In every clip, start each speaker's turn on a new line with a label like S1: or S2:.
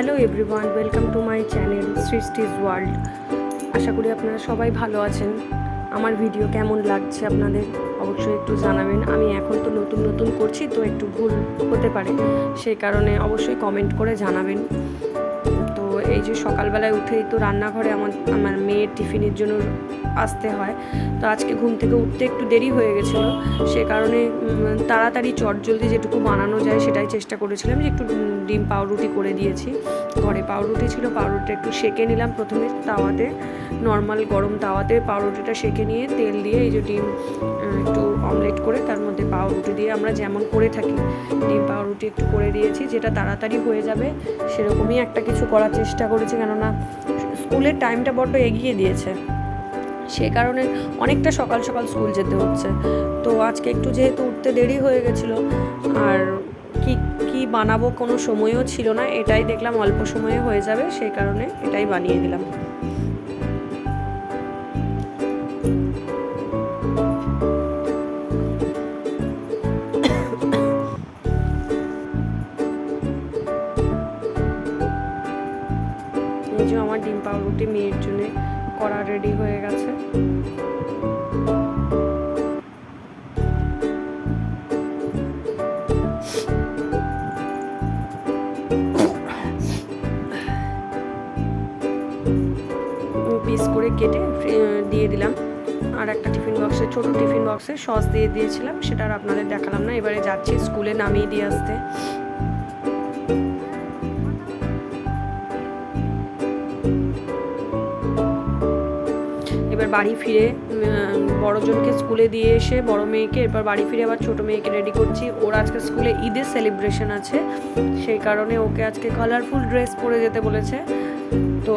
S1: Hello everyone, welcome to my channel Srishti's world. আশা করি আপনারা সবাই ভালো আছেন। আমার ভিডিও কেমন লাগছে আপনাদের অবশ্যই একটু জানাবেন। আমি এখন তো নতুন নতুন করছি, তো একটু ভুল হতে পারে। সেই কারণে অবশ্যই কমেন্ট করে জানাবেন। তো এই যে সকালবেলায় উঠেই তো রান্নাঘরে আমার আমার মেয়ের টিফিনের জন্য আসতে হয়। তো আজকে ঘুম থেকে উঠতে একটু দেরি হয়ে গেছিল। সে কারণে তাড়াতাড়ি চটজলদি যেটুকু বানানো যায় সেটাই চেষ্টা করেছিলাম যে একটু ডিম পাউরুটি করে দিয়েছি। ঘরে পাউরুটি ছিল পাউরুটি একটু সেকে নিলাম প্রথমে তাওয়াতে। নর্মাল গরম তাওয়াতে পাউরুটিটা সেকে নিয়ে তেল দিয়ে এই যে ডিম একটু অমলেট করে তার মধ্যে পাউরুটি দিয়ে আমরা যেমন করে থাকি, ডিম পাউরুটি একটু করে দিয়েছি। যেটা তাড়াতাড়ি হয়ে যাবে সেরকমই একটা কিছু করার চেষ্টা করেছি। কেননা স্কুলের টাইমটা বড্ড এগিয়ে দিয়েছে। সে কারণে অনেকটা সকাল সকাল স্কুল যেতে হচ্ছে। তো আজকে একটু যেহেতু উঠতে দেরি হয়ে গেছিল, আর কি কি বানাবো কোনো সময়ও ছিল না, এটাই দেখলাম অল্প সময়ে হয়ে যাবে, সেই কারণে এটাই বানিয়ে দিলাম। পিস করে কেটে দিয়ে দিলাম। আর একটা টিফিন বক্সে, ছোট টিফিন বক্সে সস দিয়ে দিয়েছিলাম, সেটা আর আপনাদের দেখালাম না। এবারে যাচ্ছি স্কুলে নামিয়ে দিয়ে আসতে। এবার বাড়ি ফিরে বড়জনকে স্কুলে দিয়ে এসে, বড় মেয়েকে, এরপর বাড়ি ফিরে আবার ছোট মেয়েকে রেডি করছি। ওর আজকে স্কুলে ঈদের সেলিব্রেশন আছে। সেই কারণে ওকে আজকে কালারফুল ড্রেস পরে যেতে বলেছে। তো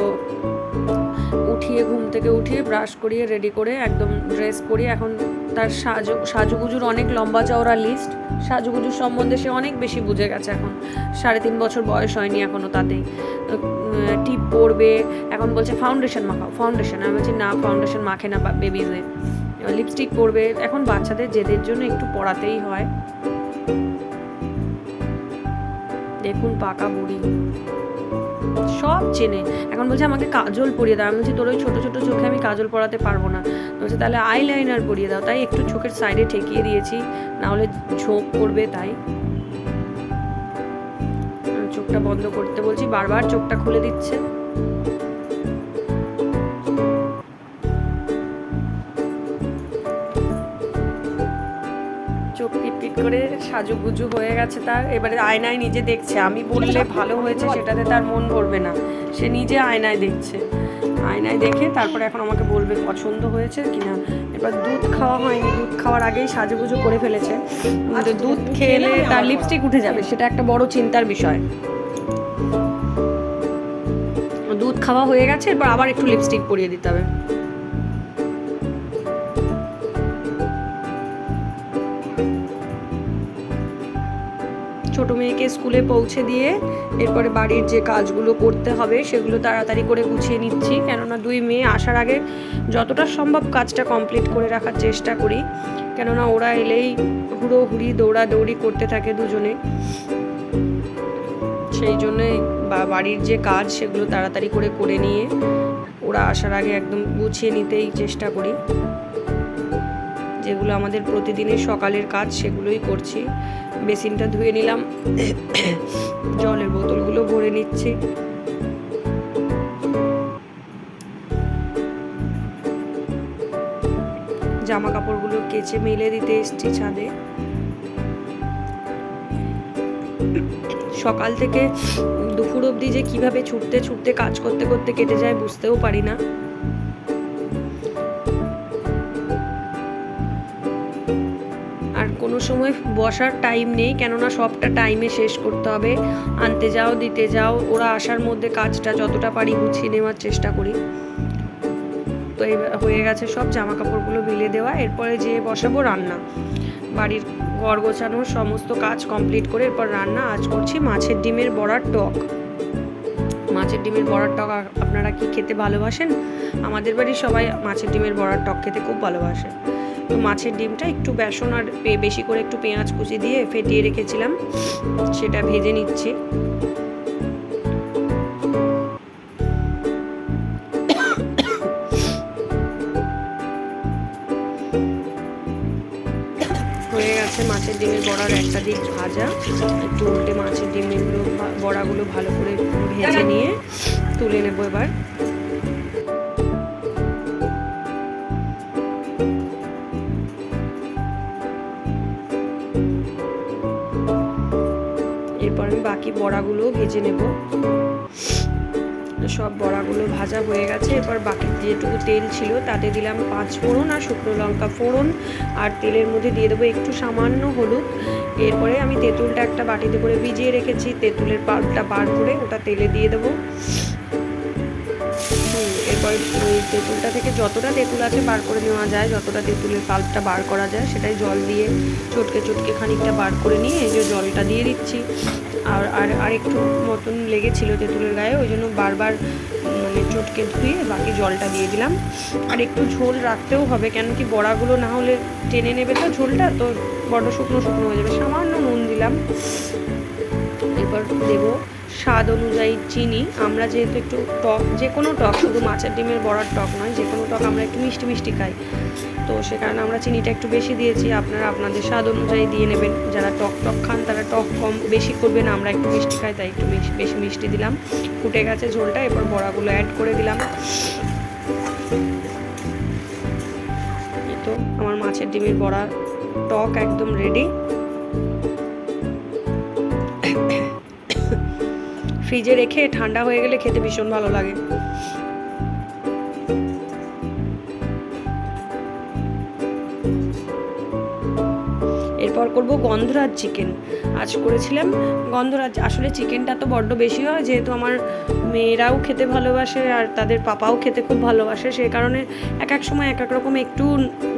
S1: উঠিয়ে ঘুম থেকে উঠিয়ে ব্রাশ করিয়ে রেডি করে একদম ড্রেস পরিয়ে এখন তার সাজু, সাজুগুজুর অনেক লম্বা চওড়া লিস্ট সাজুগুজুর সম্বন্ধে সে অনেক বেশি বুঝে গেছে এখন। সাড়ে তিন বছর বয়স হয়নি এখনও তাতেই। টিপ পরবে, এখন বলছে ফাউন্ডেশন মাখাও ফাউন্ডেশন আমি বলছি, না ফাউন্ডেশন মাখে না বেবিজে লিপস্টিক পরবে, এখন বাচ্চাদের জেদের জন্য একটু পড়াতেই হয়। দেখুন পাকা বুড়ি। সব চেনে। এখন বলছে আমাকে কাজল পরিয়ে দাও। আমি বলছি, তোর ওই ছোটো ছোটো চোখে আমি কাজল পরাতে পারব না। বলছে, তাহলে আই লাইনার পরিয়ে দাও। তাই একটু চোখের সাইডে ঠেকিয়ে দিয়েছি। নাহলে ঝোঁক করবে তাই। চোখটা বন্ধ করতে বলছি, বারবার চোখটা খুলে দিচ্ছে। করে সাজুগুজু হয়ে গেছে তার। এবারে আয়নায় নিজে দেখছে। আমি বললে ভালো হয়েছে সেটাতে তার মন ভরবে না। সে নিজে আয়নায় দেখছে। আয়নায় দেখে তারপরে এখন আমাকে বলবে পছন্দ হয়েছে কি না এবার দুধ খাওয়া হয়নি। দুধ খাওয়ার আগেই সাজুগুজু করে ফেলেছে। কিন্তু দুধ খেলে তার লিপস্টিক উঠে যাবে। সেটা একটা বড় চিন্তার বিষয়। দুধ খাওয়া হয়ে গেছে এরপর আবার একটু লিপস্টিক পরিয়ে দিতে হবে। ছোট মেয়েকে স্কুলে পৌঁছে দিয়ে এরপরে বাড়ির যে কাজগুলো করতে হবে সেগুলো তাড়াতাড়ি করে গুছিয়ে নিচ্ছি। কেননা দুই মেয়ে আসার আগে যতটা সম্ভব কাজটা কমপ্লিট করে রাখার চেষ্টা করি। কেননা ওরা এলেই হুড়োহুড়ি, দৌড়াদৌড়ি করতে থাকে দুজনে। সেই জন্যে বা বাড়ির যে কাজ সেগুলো তাড়াতাড়ি করে করে নিয়ে ওরা আসার আগে একদম গুছিয়ে নিতেই চেষ্টা করি। যেগুলো আমাদের প্রতিদিনের সকালের কাজ সেগুলোই করছি। বেসিনটা ধুয়ে নিলাম। জলের বোতলগুলো ভরে নিচ্ছি। জামা কাপড়গুলো কেচে মেলে দিতে এসছি ছাদে। সকাল থেকে দুপুর অবধি যে কীভাবে ছুটতে ছুটতে কাজ করতে করতে কেটে যায় বুঝতেও পারি না। সময় বসার টাইম নেই, কেননা সবটা টাইমে শেষ করতে হবে। আনতে যাও, দিতে যাও, ওরা আসার মধ্যে কাজটা যতটা পারি গুছিয়ে নেওয়ার চেষ্টা করি। তো হয়ে গেছে সব জামা কাপড়গুলো মিলে দেওয়া, এরপরে যে বসাবো রান্না। বাড়ির ঘর গোছানোর সমস্ত কাজ কমপ্লিট করে এরপর রান্না আজ করছি মাছের ডিমের বড়ার টক। মাছের ডিমের বড়ার টক আপনারা কি খেতে ভালোবাসেন? আমাদের বাড়ির সবাই মাছের ডিমের বড়ার টক খেতে খুব ভালোবাসে। তো মাছের ডিমটা একটু বেসন আর বেশি করে একটু পেঁয়াজ কুচি দিয়ে ফেটিয়ে রেখেছিলাম। সেটা ভেজে নিচ্ছি। হয়ে গেছে মাছের ডিমের বড়ার একটা দিক ভাজা। একটু উল্টে মাছের ডিমগুলো বড়াগুলো ভালো করে ভেজে নিয়ে তুলে নেব এবার। ভেজে নেব। সব বড়াগুলো ভাজা হয়ে গেছে। এরপর বাকি যেটুকু তেল ছিল, তাতে দিলাম পাঁচ ফোড়ন আর শুকনো লঙ্কা ফোড়ন। আর তেলের মধ্যে দিয়ে দেবো একটু সামান্য হলুদ। এরপরে আমি তেঁতুলটা একটা বাটিতে করে ভিজিয়ে রেখেছি। তেঁতুলের পাল্পটা বার করে ওটা তেলে দিয়ে দেবো। তেঁতুলটা থেকে যতটা তেঁতুল আছে বার করে নেওয়া যায়, যতটা তেঁতুলের পাল্পটা বার করা যায়, সেটাই জল দিয়ে চটকে চটকে খানিকটা বার করে নিয়ে এই যে জলটা দিয়ে দিচ্ছি। আর আর আর একটু মতন লেগেছিল তেঁতুলের গায়ে, ওই জন্য বারবার মানে চটকে ধুয়ে বাকি জলটা দিয়ে দিলাম। আর একটু ঝোল রাখতেও হবে, কেন কি বড়াগুলো না হলে টেনে নেবে তো ঝোলটা, তো বড় শুকনো শুকনো হয়ে যাবে। সামান্য নুন দিলাম। এবার দেবো স্বাদ অনুযায়ী চিনি। আমরা যেহেতু একটু টক, যে কোনো টক, শুধু মাছের ডিমের বড়ার টক নয়, যে কোনো টক আমরা একটু মিষ্টি মিষ্টি খাই। তো সে কারণে আমরা চিনিটা একটু বেশি দিয়েছি। আপনারা আপনাদের স্বাদ অনুযায়ী দিয়ে নেবেন। যারা টক টক খান, তারা টক কম বেশি করবেন। আমরা একটু মিষ্টি খাই, তাই একটু বেশি মিষ্টি দিলাম। ফুটে গেছে ঝোলটা, এরপর বড়াগুলো অ্যাড করে দিলাম। তো, আমার মাছের ডিমের বড়া টক একদম রেডি ফ্রিজে রেখে ঠান্ডা হয়ে গেলে খেতে ভীষণ ভালো লাগে। এরপর করব গন্ধরাজ চিকেন আজ করেছিলাম গন্ধরাজ। আসলে চিকেনটা তো বড্ড বেশি হয়, যেহেতু আমার মেয়েরাও খেতে ভালোবাসে আর তাদের পাপাও খেতে খুব ভালোবাসে সেই কারণে এক এক সময় এক এক রকম একটু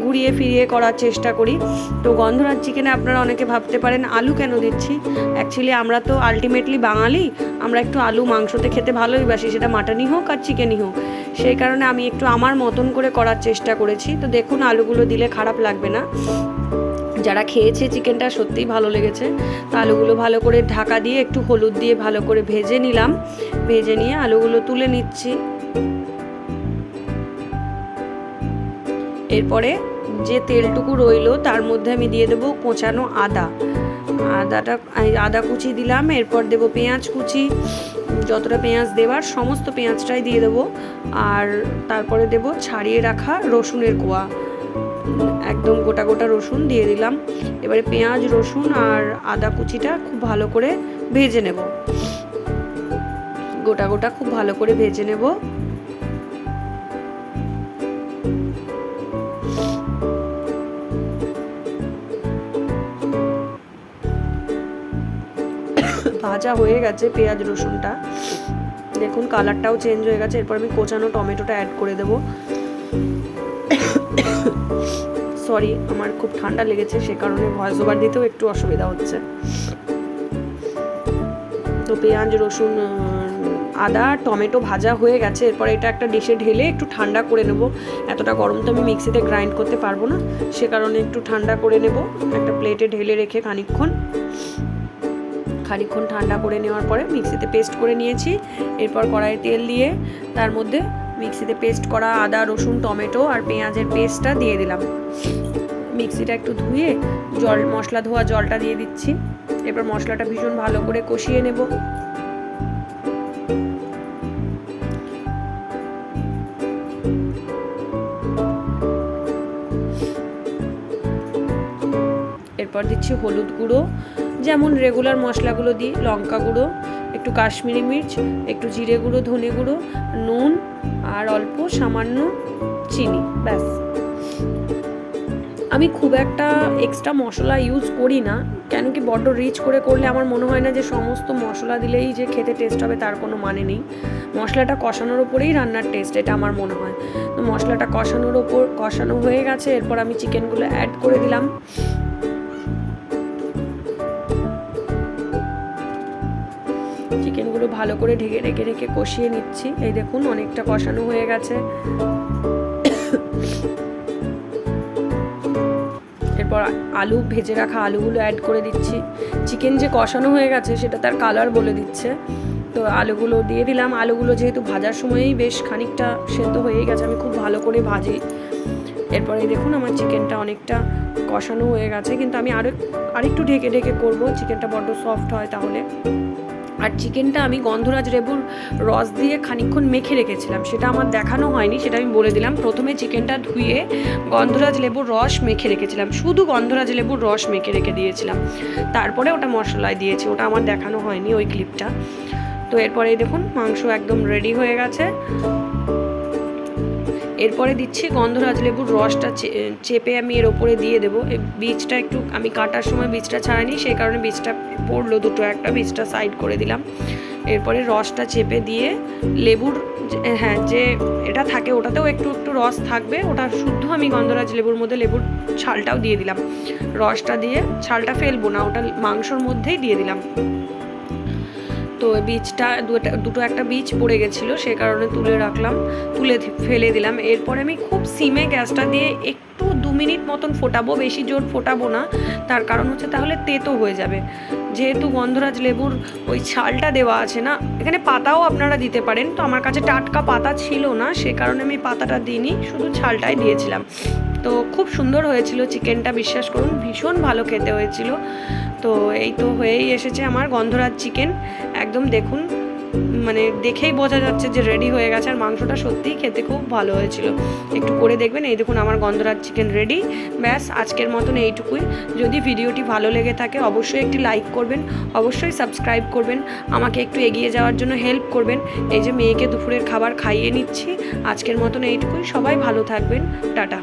S1: ঘুরিয়ে ফিরিয়ে করার চেষ্টা করি। তো গন্ধরাজ চিকেনে আপনারা অনেকে ভাবতে পারেন, আলু কেন দিচ্ছি? অ্যাকচুয়ালি আমরা তো আলটিমেটলি বাঙালি, আমরা একটু আলু মাংসতে খেতে ভালোই বাসি, সেটা মাটনই হোক আর চিকেনই হোক। সেই কারণে আমি একটু আমার মতন করে করার চেষ্টা করেছি। তো দেখুন আলুগুলো দিলে খারাপ লাগবে না। যারা খেয়েছে চিকেনটা সত্যিই ভালো লেগেছে, তো আলুগুলো ভালো করে ঢাকা দিয়ে একটু হলুদ দিয়ে ভালো করে ভেজে নিলাম। ভেজে নিয়ে আলুগুলো তুলে নিচ্ছি। এরপরে যে তেলটুকু রইল, তার মধ্যে আমি দিয়ে দেবো কোঁচানো আদা। আদাটা আদা কুচি দিলাম, এরপর দেবো পেঁয়াজ কুচি। যতটা পেঁয়াজ দেওয়ার সমস্ত পেঁয়াজটাই দিয়ে দেবো। আর তারপরে দেবো ছাড়িয়ে রাখা রসুনের কোয়া। একদম গোটা গোটা রসুন দিয়ে দিলাম। এবারে পেঁয়াজ, রসুন আর আদা কুচিটা খুব ভালো করে ভেজে নেব। গোটা গোটা খুব ভালো করে ভেজে নেব। ভাজা হয়ে গেছে পেঁয়াজ, রসুনটা। দেখুন কালারটাও চেঞ্জ হয়ে গেছে। এরপর আমি কোচানো টমেটোটা অ্যাড করে দেবো। সরি, আমার খুব ঠান্ডা লেগেছে, সে কারণে ভয়েস ওভার দিতেও একটু অসুবিধা হচ্ছে। তো পেঁয়াজ, রসুন আদা, টমেটো ভাজা হয়ে গেছে, এরপর এটা একটা ডিশে ঢেলে একটু ঠান্ডা করে নেব। এতটা গরম তো আমি মিক্সিতে গ্রাইন্ড করতে পারব না, সে কারণে একটু ঠান্ডা করে নেব। একটা প্লেটে ঢেলে রেখে খানিকক্ষণ। খানিকক্ষণ ঠান্ডা করে নেওয়ার পরে মিক্সিতে পেস্ট করে নিয়েছি, এরপর কড়াইয়ে তেল দিয়ে তার মধ্যে মিক্সিতে পেস্ট করা আদা, রসুন, টমেটো আর পেঁয়াজের পেস্টটা দিয়ে দিলাম। মিক্সিটা একটু ধুয়ে জল, মশলা ধোয়া জলটা দিয়ে দিচ্ছি। এরপর মশলাটা ভীষণ ভালো করে কষিয়ে নেব। এরপর দিচ্ছি হলুদ গুঁড়ো, যেমন রেগুলার মশলাগুলো দিই, লঙ্কা গুঁড়ো, একটু কাশ্মীরি মির্চ, একটু জিরে গুঁড়ো, ধনে গুঁড়ো, নুন আর অল্প সামান্য চিনি, ব্যাস। আমি খুব একটা এক্সট্রা মশলা ইউজ করি না, কেন কি বড্ড রিচ করে করলে আমার মনে হয় না যে সমস্ত মশলা দিলেই যে খেতে টেস্ট হবে তার কোনো মানে নেই। মশলাটা কষানোর ওপরেই রান্নার টেস্ট এটা আমার মনে হয়। তো মশলাটা কষানোর ওপর, কষানো হয়ে গেছে, এরপর আমি চিকেনগুলো অ্যাড করে দিলাম। চিকেনগুলো ভালো করে ঢেকে ঢেকে ঢেকে কষিয়ে নিচ্ছি। এই দেখুন, অনেকটা কষানো হয়ে গেছে। এরপর আলু, ভেজে রাখা আলুগুলো অ্যাড করে দিচ্ছি। চিকেন যে কষানো হয়ে গেছে, সেটা তার কালার বলে দিচ্ছে। তো আলুগুলো দিয়ে দিলাম। আলুগুলো যেহেতু ভাজার সময়ই বেশ খানিকটা সেদ্ধ হয়ে গেছে, আমি খুব ভালো করে ভাজি। এরপরে দেখুন, আমার চিকেনটা অনেকটা কষানো হয়ে গেছে। কিন্তু আমি আরও আরেকটু ঢেকে ঢেকে করব। চিকেনটা বড্ড সফট হয় তাহলে। আর চিকেনটা আমি গন্ধরাজ লেবুর রস দিয়ে খানিক্ষণ মেখে রেখেছিলাম। সেটা আমার দেখানো হয়নি, সেটা আমি বলে দিলাম। প্রথমে চিকেনটা ধুয়ে গন্ধরাজ লেবুর রস মেখে রেখেছিলাম। শুধু গন্ধরাজ লেবুর রস মেখে রেখে দিয়েছিলাম। তারপরে ওটা মশলায় দিয়েছি, ওটা আমার দেখানো হয়নি ওই ক্লিপটা। তো এরপরে দেখুন, মাংস একদম রেডি হয়ে গেছে। এরপরে দিচ্ছি গন্ধরাজ লেবুর রসটা চেপে আমি এর ওপরে দিয়ে দেবো। বীজটা একটু, আমি কাটার সময় বীজটা ছাড়াইনি, সেই কারণে বীজটা পড়ল দুটো একটা, বীজটা সাইড করে দিলাম। এরপরে রসটা চেপে দিয়ে লেবুর হ্যাঁ যে এটা থাকে ওটাতেও একটু একটু রস থাকবে, ওটা শুদ্ধ আমি গন্ধরাজ লেবুর মধ্যে লেবুর ছালটাও দিয়ে দিলাম। রসটা দিয়ে ছালটা ফেলব না, ওটা মাংসর মধ্যেই দিয়ে দিলাম। তো বীজটা দুটো দুটো একটা বীজ পড়ে গেছিল, সে কারণে তুলে রাখলাম, তুলে ফেলে দিলাম। এরপরে আমি খুব সিমে গ্যাসটা দিয়ে একটু দু মিনিট মতন ফোটাবো, বেশি জোর ফোটাবো না, তার কারণ হচ্ছে তাহলে তেতো হয়ে যাবে। যেহেতু গন্ধরাজ লেবুর ওই ছালটা দেওয়া আছে না, এখানে পাতাও আপনারা দিতে পারেন, তো আমার কাছে টাটকা পাতা ছিল না, সে কারণে আমি পাতাটা দিইনি, শুধু ছালটাই দিয়েছিলাম। তো খুব সুন্দর হয়েছিল, চিকেনটা বিশ্বাস করুন, ভীষণ ভালো খেতে হয়েছিল। তো এই তো হয়েই এসেছে আমার গন্ধরাজ চিকেন একদম দেখুন মানে দেখেই বোঝা যাচ্ছে যে রেডি হয়ে গেছে আর মাংসটা সত্যিই খেতে খুব ভালো হয়েছিল। একটু করে দেখবেন, এই দেখুন আমার গন্ধরাজ চিকেন রেডি ব্যাস, আজকের মতন এইটুকুই। যদি ভিডিওটি ভালো লেগে থাকে, অবশ্যই একটি লাইক করবেন, অবশ্যই সাবস্ক্রাইব করবেন। আমাকে একটু এগিয়ে যাওয়ার জন্য হেল্প করবেন। এই যে মেয়েকে দুপুরের খাবার খাইয়ে নিচ্ছি। আজকের মতন এইটুকুই। সবাই ভালো থাকবেন। টাটা।